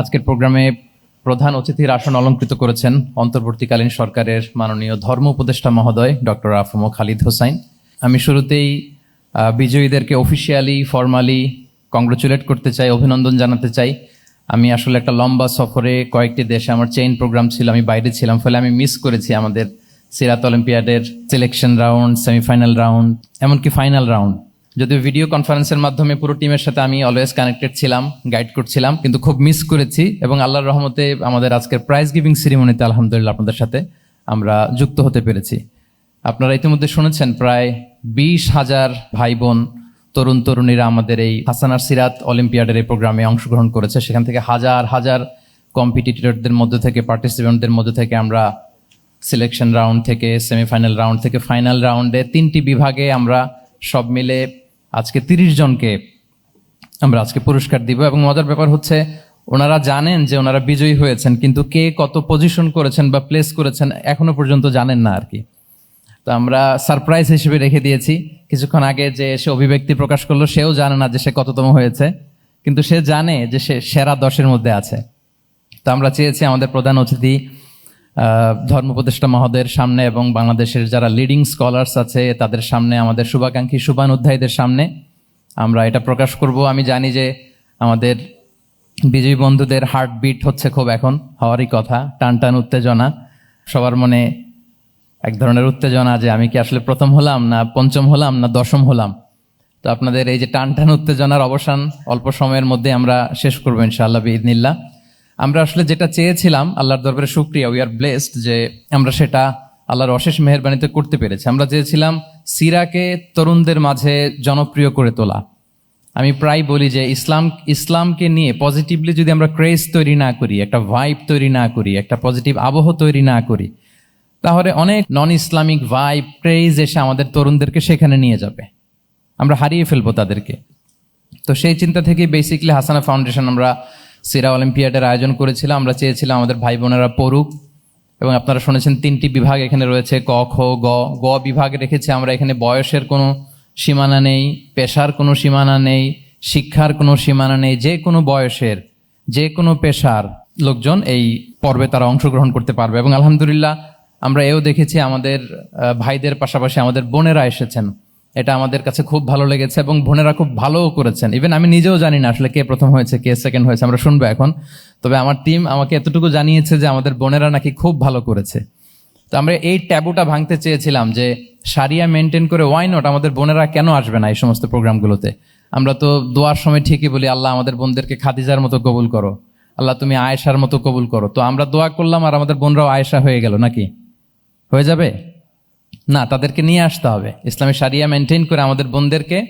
আজকের প্রোগ্রামে প্রধান অতিথির আসন অলঙ্কৃত করেছেন অন্তর্বর্তীকালীন সরকারের মাননীয় ধর্ম উপদেষ্টা মহোদয় ডক্টর আফম খালিদ হোসাইন। আমি শুরুতেই বিজয়ীদেরকে অফিসিয়ালি ফর্মালি কংগ্রেচুলেট করতে চাই, অভিনন্দন জানাতে চাই। আমি আসলে একটা লম্বা সফরে কয়েকটি দেশে আমার চেইন প্রোগ্রাম ছিল, আমি বাইরে ছিলাম, ফলে আমি মিস করেছি আমাদের সিরাত অলিম্পিয়াডের সিলেকশন রাউন্ড সেমিফাইনাল রাউন্ড এমনকি ফাইনাল রাউন্ড যদিও ভিডিও কনফারেন্সের মাধ্যমে পুরো টিমের সাথে আমি অলওয়েজ কানেক্টেড ছিলাম গাইড করছিলাম, কিন্তু খুব মিস করেছি এবং আল্লাহর রহমতে আমাদের আজকের প্রাইজ গিভিং সেরিমনিতে আলহামদুলিল্লাহ আপনাদের সাথে আমরা যুক্ত হতে পেরেছি। আপনারা ইতিমধ্যে শুনেছেন, প্রায় বিশ হাজার ভাই বোন তরুণ তরুণীরা আমাদের এই হাসানার সিরাত অলিম্পিয়াডের এই প্রোগ্রামে অংশগ্রহণ করেছে। সেখান থেকে হাজার হাজার কম্পিটিটরদের মধ্যে থেকে পার্টিসিপেন্টদের মধ্যে থেকে আমরা সিলেকশন রাউন্ড থেকে সেমিফাইনাল রাউন্ড থেকে ফাইনাল রাউন্ডে তিনটি বিভাগে আমরা সব মিলে আজকে তিরিশ জনকে আমরা আজকে পুরস্কার দিব এবং মজার ব্যাপার হচ্ছে ওনারা জানেন যে ওনারা বিজয়ী হয়েছেন, কিন্তু কে কত পজিশন করেছেন বা প্লেস করেছেন এখনও পর্যন্ত জানেন না আর কি। তো আমরা সারপ্রাইজ হিসেবে রেখে দিয়েছি। কিছুক্ষণ আগে যে সে অভিব্যক্তি প্রকাশ করল, সেও জানে না যে সে কততম হয়েছে, কিন্তু সে জানে যে সে সেরা দশের মধ্যে আছে। তো আমরা চেয়েছি আমাদের প্রধান অতিথি আহ, ধর্ম মহোদয়ের সামনে এবং বাংলাদেশের যারা লিডিং স্কলার্স আছে তাদের সামনে আমাদের শুভাকাঙ্ক্ষী শুভানুধ্যায়ীদের সামনে আমরা এটা প্রকাশ করব। আমি জানি যে আমাদের বিজয়ী বন্ধুদের হার্টবিট হচ্ছে খুব এখন হওয়ারই কথা টান টান উত্তেজনা। সবার মনে এক ধরনের উত্তেজনা যে আমি কি আসলে প্রথম হলাম না পঞ্চম হলাম না দশম হলাম? তো আপনাদের এই যে টান টান উত্তেজনার অবসান অল্প সময়ের মধ্যে আমরা শেষ করব ইনশাআল্লাহ বিদিনিল্লা আমরা আসলে যেটা চেয়েছিলাম, আল্লাহর দরবারে সুক্রিয়া উই আর ব্লেসড যে আমরা সেটা আল্লাহর অশেষ মেহরবানিতে করতে পেরেছি। আমরা চেয়েছিলাম সিরাকে তরুণদের মাঝে জনপ্রিয় করে তোলা। আমি প্রায় বলি যে ইসলাম, ইসলামকে নিয়ে পজিটিভলি যদি আমরা ক্রেজ তৈরি না করি, একটা ভাইব তৈরি না করি, একটা পজিটিভ আবহ তৈরি না করি, তাহলে অনেক নন ইসলামিক ভাইব ক্রেজ এসে আমাদের তরুণদেরকে সেখানে নিয়ে যাবে। আমরা হারিয়ে ফেলব তাদেরকে। তো সেই চিন্তা থেকেই বেসিকলি হাসানা ফাউন্ডেশন আমরা সিরা অলিম্পিয়াডের আয়োজন করেছিলাম আমরা চেয়েছিলাম আমাদের ভাই বোনেরা পড়ুক। এবং আপনারা শুনেছেন তিনটি বিভাগ এখানে রয়েছে, ক, খ, গ। গ বিভাগ রেখেছি আমরা এখানে বয়সের কোনো সীমানা নেই, পেশার কোনো সীমানা নেই, শিক্ষার কোনো সীমানা নেই, যে কোনো বয়সের, যে কোনো পেশার লোকজন এই পর্বে তারা অংশগ্রহণ করতে পারবে। এবং আলহামদুলিল্লাহ আমরা এও দেখেছি আমাদের ভাইদের পাশাপাশি আমাদের বোনেরা এসেছেন। এটা আমাদের কাছে খুব ভালো লেগেছে এবং বোনেরা খুব ভালোও করেছেন। ইভেন আমি নিজেও জানি না আসলে কে প্রথম হয়েছে, কে সেকেন্ড হয়েছে, আমরা শুনব এখন। তবে আমার টিম আমাকে এতটুকু জানিয়েছে যে আমাদের বোনেরা নাকি খুব ভালো করেছে। তো আমরা এই ট্যাবুটা ভাঙতে চেয়েছিলাম যে সারিয়া মেনটেন করে ওয়াই নট আমাদের বোনেরা কেন আসবে না এই সমস্ত প্রোগ্রামগুলোতে? আমরা তো দোয়ার সময় ঠিকই বলি, আল্লাহ আমাদের বোনদেরকে খাদিজার মতো কবুল করো। আল্লাহ তুমি আয়েশার মতো কবুল করো। তো আমরা দোয়া করলাম আর আমাদের বোনরাও আয়েশা হয়ে গেল নাকি? হয়ে যাবে? না, তাদেরকে নিয়ে আসতে হবে। ইসলামী সারিয়া মেনটেন করে আমাদের বোনদেরকে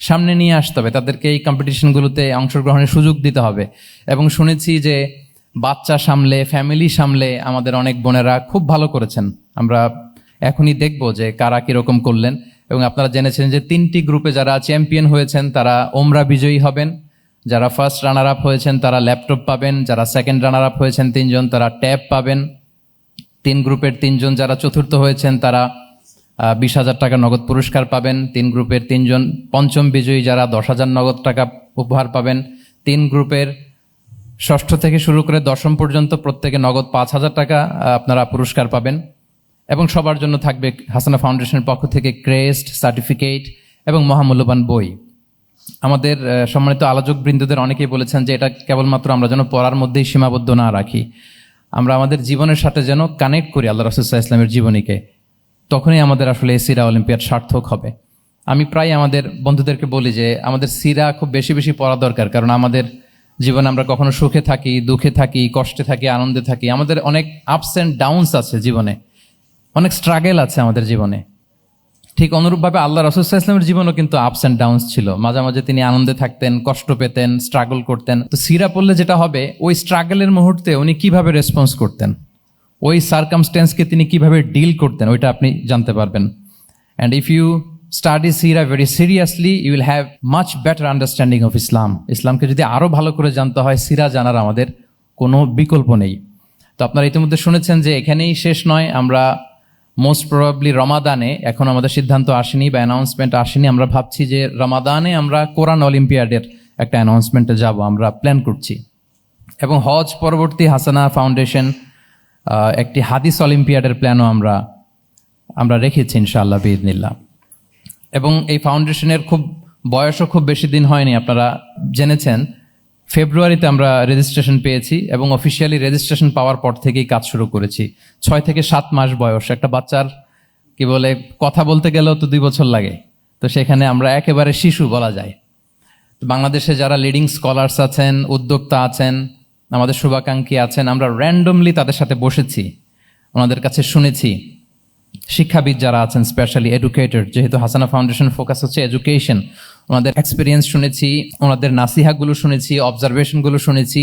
সামনে নিয়ে আসতে হবে। তাদেরকে এই কম্পিটিশনগুলোতে অংশগ্রহণের সুযোগ দিতে হবে। এবং শুনেছি যে বাচ্চা সামলে ফ্যামিলি সামলে আমাদের অনেক বোনেরা খুব ভালো করেছেন। আমরা এখনই দেখব যে কারা কীরকম করলেন। এবং আপনারা জেনেছেন যে তিনটি গ্রুপে যারা চ্যাম্পিয়ন হয়েছেন, তারা ওমরা বিজয়ী হবেন। যারা ফার্স্ট রানার আপ হয়েছেন, তারা ল্যাপটপ পাবেন। যারা সেকেন্ড রানার আপ হয়েছেন, তিনজন তারা ট্যাব পাবেন। তিন গ্রুপের তিনজন যারা চতুর্থ হয়েছেন, তারা বিশ হাজার টাকা নগদ পুরস্কার পাবেন। তিন গ্রুপের তিনজন পঞ্চম বিজয়ী যারা দশ হাজার নগদ টাকা উপহার পাবেন। তিন গ্রুপের ষষ্ঠ থেকে শুরু করে দশম পর্যন্ত প্রত্যেকে নগদ পাঁচ হাজার টাকা আপনারা পুরস্কার পাবেন। এবং সবার জন্য থাকবে হাসানা ফাউন্ডেশনের পক্ষ থেকে ক্রেস্ট সার্টিফিকেট এবং মহামূল্যবান বই। আমাদের সম্মানিত আলোচক বৃন্দদের অনেকেই বলেছেন যে এটা কেবলমাত্র আমরা যেন পড়ার মধ্যেই সীমাবদ্ধ না রাখি। আমরা আমাদের জীবনের সাথে যেন কানেক্ট করি আল্লাহ রসুল্লাহ ইসলামের জীবনীকে। তখনই আমাদের আসলে এই সিরা অলিম্পিয়াড সার্থক হবে। আমি প্রায় আমাদের বন্ধুদেরকে বলি যে, আমাদের সিরা খুব বেশি বেশি পড়া দরকার, কারণ আমাদের জীবনে আমরা কখনো সুখে থাকি, দুঃখে থাকি, কষ্টে থাকি, আনন্দে থাকি। আমাদের অনেক আপস অ্যান্ড ডাউনস আছে জীবনে। অনেক স্ট্রাগেল আছে আমাদের জীবনে। ঠিক অনুরূপভাবে আল্লাহ রসুল্লাহ ইসলামের জীবনও কিন্তু আপস অ্যান্ড ডাউনস ছিল। মাঝে মাঝে তিনি আনন্দে থাকতেন, কষ্ট পেতেন স্ট্রাগল করতেন। তো সিরা পড়লে যেটা হবে, ওই স্ট্রাগলের মুহূর্তে উনি কীভাবে রেসপন্স করতেন? ওই সার্কামস্টেন্সকে তিনি কীভাবে ডিল করতেন, ওইটা আপনি জানতে পারবেন। And if you study Seerah very seriously you will have much better understanding of Islam ইসলামকে যদি আরও ভালো করে জানতে হয় সিরা জানার আমাদের কোনো বিকল্প নেই। তো আপনারা ইতিমধ্যে শুনেছেন যে এখানেই শেষ নয়, আমরা মোস্ট প্রবাবলি রমাদানে, এখন আমাদের সিদ্ধান্ত আসেনি বা অ্যানাউন্সমেন্ট আসেনি, আমরা ভাবছি যে রমাদানে আমরা কোরআন অলিম্পিয়াডের একটা অ্যানাউন্সমেন্টে যাব, আমরা প্ল্যান করছি। এবং হজ পরবর্তী হাসানা ফাউন্ডেশন একটি হাদিস অলিম্পিয়াডের প্ল্যানও আমরা আমরা রেখেছি ইনশাআল্লাহ বিদিনিল্লাহ এবং এই ফাউন্ডেশনের খুব, বয়সও খুব বেশি দিন হয়নি, আপনারা জেনেছেন। ফেব্রুয়ারিতে আমরা রেজিস্ট্রেশন পেয়েছি এবং অফিসিয়ালি রেজিস্ট্রেশন পাওয়ার পর থেকেই কাজ শুরু করেছি। ছয় থেকে সাত মাস বয়স, একটা বাচ্চার কি বলে, কথা বলতে গেলেও তো দুই বছর লাগে। তো সেখানে আমরা একেবারে শিশু বলা যায়। বাংলাদেশে যারা লিডিং স্কলার্স আছেন, উদ্যোক্তা আছেন আমাদের শুভাকাঙ্ক্ষী আছেন, আমরা র্যান্ডমলি তাদের সাথে বসেছি, ওনাদের কাছে শুনেছি। শিক্ষাবিদ যারা আছেন স্পেশালি এডুকেটেড যেহেতু হাসানা ফাউন্ডেশন ফোকাস হচ্ছে এডুকেশন ওনাদের এক্সপিরিয়েন্স শুনেছি, ওনাদের নাসিহাগুলো শুনেছি অবজারভেশনগুলো শুনেছি,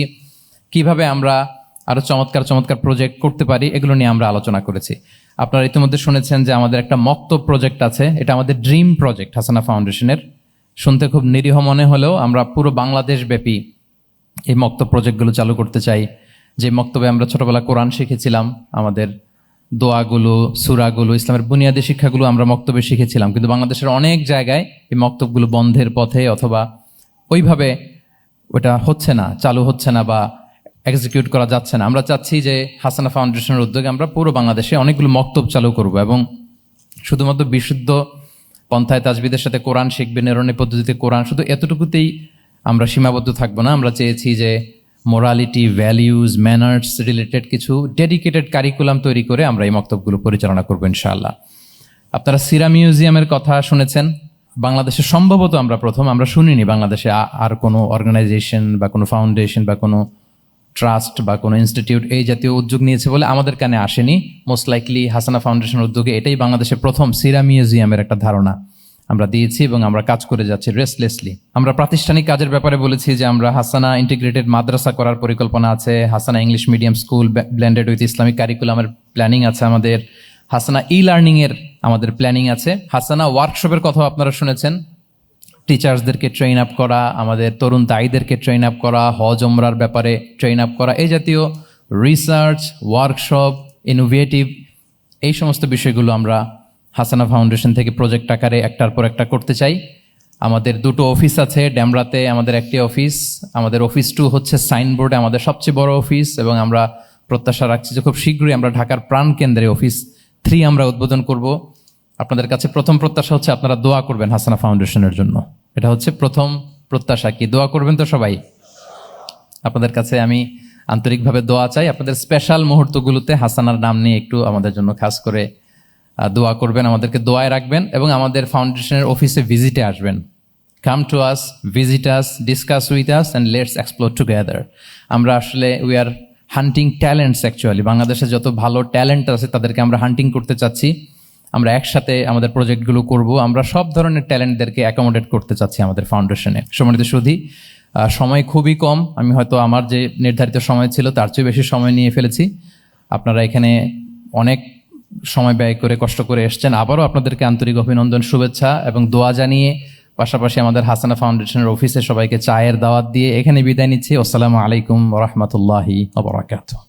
কীভাবে আমরা আরও চমৎকার চমৎকার প্রজেক্ট করতে পারি, এগুলো নিয়ে আমরা আলোচনা করেছি। আপনারা ইতিমধ্যে শুনেছেন যে আমাদের একটা মক্তব প্রজেক্ট আছে, এটা আমাদের ড্রিম প্রজেক্ট হাসানা ফাউন্ডেশনের শুনতে খুব নিরীহ মনে হলেও আমরা পুরো বাংলাদেশ ব্যাপী এই মক্তব প্রজেক্টগুলো চালু করতে চাই। যে মক্তবে আমরা ছোটবেলা কোরআন শিখেছিলাম, আমাদের দোয়াগুলো, সুরাগুলো, ইসলামের বুনিয়াদী শিক্ষাগুলো আমরা মক্তবে শিখেছিলাম। কিন্তু বাংলাদেশের অনেক জায়গায় এই মক্তবগুলো বন্ধের পথে অথবা ওইভাবে ওটা হচ্ছে না, চালু হচ্ছে না বা এক্সিকিউট করা যাচ্ছে না। আমরা চাচ্ছি যে হাসানা ফাউন্ডেশনের উদ্যোগে আমরা পুরো বাংলাদেশে অনেকগুলো মক্তব চালু করব এবং শুধুমাত্র বিশুদ্ধ পন্থায় তাজবিদের সাথে কোরআন শিখবে নিরণী পদ্ধতিতে কোরআন, শুধু এতটুকুতেই আমরা সীমাবদ্ধ থাকব না। আমরা চেয়েছি যে মোরালিটি ভ্যালিউজ ম্যানার্স রিলেটেড কিছু ডেডিকেটেড কারিকুলাম তৈরি করে আমরা এই মক্তবগুলো পরিচালনা করব ইনশাআল্লাহ। আপনারা সিরা মিউজিয়ামের কথা শুনেছেন। বাংলাদেশে সম্ভবত আমরা প্রথম, আমরা শুনিনি বাংলাদেশে আর কোনো অর্গানাইজেশন বা কোনো ফাউন্ডেশন বা কোনো ট্রাস্ট বা কোনো ইনস্টিটিউট এই জাতীয় উদ্যোগ নিয়েছে বলে আমাদের কানে আসেনি। মোস্ট লাইকলি হাসানা ফাউন্ডেশন উদ্যোগে এটাই বাংলাদেশের প্রথম সিরা মিউজিয়ামের একটা ধারণা। আমরা দিয়েছি এবং আমরা কাজ করে যাচ্ছি রেস্টলেসলি আমরা প্রাতিষ্ঠানিক কাজের ব্যাপারে বলেছি যে আমরা হাসানা ইন্টিগ্রেটেড মাদ্রাসা করার পরিকল্পনা আছে, Hasana English medium school blended with Islamic কারিকুলামের planning আছে আমাদের, হাসানা ই লার্নিং এর আমাদের প্ল্যানিং আছে। হাসানা ওয়ার্কশপের কথাও আপনারা শুনেছেন। টিচার্সদেরকে ট্রেন আপ করা, আমাদের তরুণ দায়ীদেরকে ট্রেন আপ করা, হজ ওমরার ব্যাপারে ট্রেন আপ করা, এই জাতীয় রিসার্চ ওয়ার্কশপ ইনোভেটিভ এই সমস্ত বিষয়গুলো আমরা হাসানা ফাউন্ডেশন থেকে প্রজেক্ট আকারে একটার পর একটা করতে চাই। আমাদের দুটো অফিস আছে, ড্যামরাতে আমাদের একটি অফিস, আমাদের অফিস টু হচ্ছে সাইনবোর্ডে আমাদের সবচেয়ে বড় অফিস এবং আমরা প্রত্যাশা রাখছি যে খুব শীঘ্রই আমরা ঢাকার প্রাণ কেন্দ্রে অফিস থ্রি আমরা উদ্বোধন করব। আপনাদের কাছে প্রথম প্রত্যাশা হচ্ছে আপনারা দোয়া করবেন হাসানা ফাউন্ডেশনের জন্য। এটা হচ্ছে প্রথম প্রত্যাশা কি? দোয়া করবেন তো সবাই? আপনাদের কাছে আমি আন্তরিকভাবে দোয়া চাই। আপনাদের স্পেশাল মুহূর্তগুলোতে হাসানার নাম নিয়ে একটু আমাদের জন্য খাস করে দোয়া করবেন, আমাদেরকে দোয়ায় রাখবেন এবং আমাদের ফাউন্ডেশনের অফিসে ভিজিটে আসবেন। Come to us visit us discuss with us and let's explore together আমরা আসলে we are hunting talents actually বাংলাদেশে যত ভালো ট্যালেন্ট আছে, তাদেরকে আমরা হান্টিং করতে চাচ্ছি। আমরা একসাথে আমাদের প্রজেক্টগুলো করব। আমরা সব ধরনের ট্যালেন্টদেরকে অ্যাকোমোডেট করতে চাচ্ছি আমাদের ফাউন্ডেশনে। সম্মানিত সুধী সময় খুবই কম। আমি হয়তো আমার যে নির্ধারিত সময় ছিল, তার চেয়ে বেশি সময় নিয়ে ফেলেছি। আপনারা এখানে অনেক সময় ব্যয় করে, কষ্ট করে এসছেন। আবারও আপনাদেরকে আন্তরিক অভিনন্দন, শুভেচ্ছা এবং দোয়া জানিয়ে পাশাপাশি আমাদের হাসানা ফাউন্ডেশনের অফিসে সবাইকে চায়ের দাওয়াত দিয়ে এখানে বিদায় নিচ্ছি। আসসালামু আলাইকুম রহমতুল্লাহি ওবরাকাতুহ